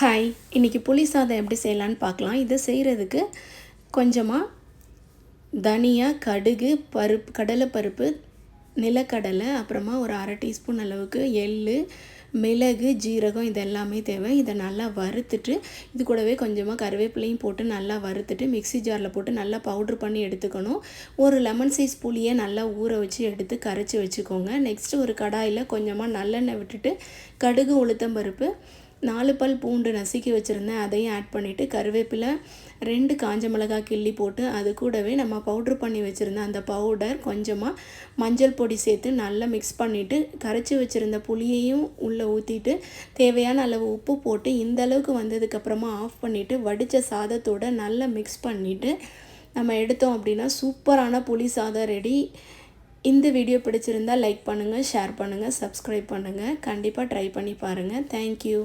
Hi இன்றைக்கி புளி சாதம் எப்படி செய்யலான்னு பார்க்கலாம். இதை செய்கிறதுக்கு கொஞ்சமாக தனியாக கடுகு பருப்பு கடலைப்பருப்பு நிலக்கடலை அப்புறமா ஒரு அரை டீஸ்பூன் அளவுக்கு எள் மிளகு ஜீரகம் இது எல்லாமே தேவை. இதை நல்லா வறுத்துட்டு இது கூடவே கொஞ்சமாக கருவேப்பிலையும் போட்டு நல்லா வறுத்துட்டு மிக்ஸி ஜாரில் போட்டு நல்லா பவுட்ரு பண்ணி எடுத்துக்கணும். ஒரு லெமன் சைஸ் புளியை நல்லா ஊற வச்சு எடுத்து கரைச்சி வச்சுக்கோங்க. நெக்ஸ்ட்டு ஒரு கடாயில் கொஞ்சமாக நல்லெண்ணெய் விட்டுட்டு கடுகு உளுத்தம்பருப்பு நாலு பல் பூண்டு நசுக்கி வச்சுருந்தேன். அதையும் ஆட் பண்ணிவிட்டு கருவேப்பிலை ரெண்டு காஞ்ச மிளகாய் கிள்ளி போட்டு அது கூடவே நம்ம பவுட்ரு பண்ணி வச்சுருந்த அந்த பவுடர் கொஞ்சமாக மஞ்சள் பொடி சேர்த்து நல்லா மிக்ஸ் பண்ணிவிட்டு கரைச்சி வச்சுருந்த புளியையும் உள்ளே ஊற்றிட்டு தேவையான அளவு உப்பு போட்டு இந்த அளவுக்கு வந்ததுக்கப்புறமா ஆஃப் பண்ணிவிட்டு வடித்த சாதத்தோடு நல்லா மிக்ஸ் பண்ணிவிட்டு நம்ம எடுத்தோம் அப்படின்னா சூப்பரான புளி சாதம் ரெடி இந்த வீடியோ பிடிச்சிருந்தால் லைக் பண்ணுங்கள் ஷேர் பண்ணுங்கள் சப்ஸ்கிரைப் பண்ணுங்கள் கண்டிப்பாக ட்ரை பண்ணி பாருங்கள் தேங்க்யூ